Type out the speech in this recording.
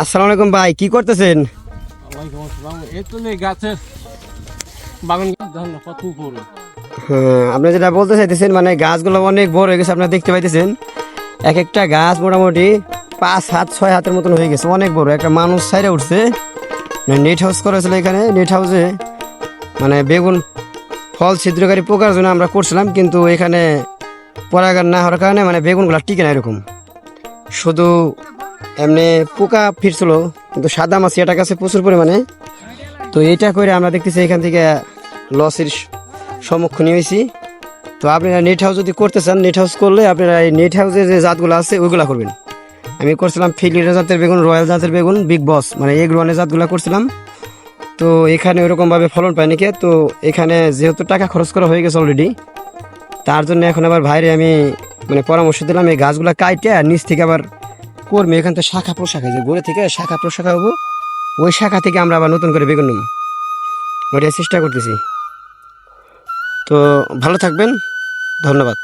আসসালামু আলাইকুম ভাই কি করতেছেন? হ্যাঁ আপনি যেটা বলতে চাইতেছেন মানে গাছগুলো অনেক বড় হয়ে গেছে আপনারা দেখতে পাইতেছেন। এক একটা গাছ মোটামুটি পাঁচ হাত ছয় হাতের মতন হয়ে গেছে অনেক বড়। একটা মানুষ সাইডে উঠছে। নেট হাউস করেছিল এখানে নেট হাউসে মানে বেগুন ফল ছিদ্রকারী পোকার জন্য আমরা করছিলাম কিন্তু এখানে পরাগার না হওয়ার কারণে মানে বেগুনগুলো টিকে না এরকম। শুধু এমনি পোকা ফিরছিল, কিন্তু সাদা মাছ এটা কাছে প্রচুর পরিমাণে। তো এইটা করে আমরা দেখতেছি এখান থেকে লসের সম্মুখীন হয়েছি। তো আপনারা নেট হাউস যদি করতে চান নেট হাউস করলে আপনারা এই নেট হাউসের যে জাতগুলো আছে, ওইগুলা করবেন। আমি করছিলাম ফিলিরা জাতের বেগুন, রয়্যাল জাতের বেগুন বিগ বস মানে এগ ওয়ানের জাতগুলো করছিলাম। তো এখানে ওরকমভাবে ফলন পায়নি কে তো এখানে যেহেতু টাকা খরচ করা হয়ে গেছে অলরেডি তার জন্য এখন আবার ভাইরে আমি মানে পরামর্শ দিলাম, এই গাছগুলো কাইটে আর নিচ থেকে আবার করবে এখান থেকে শাখা প্রশাখা যে গড়ে থেকে শাখা প্রশাখা হব, ওই শাখা থেকে আমরা আবার নতুন করে বেগুন নেব। ওইটাই চেষ্টা করতেছি। তো ভালো থাকবেন, ধন্যবাদ।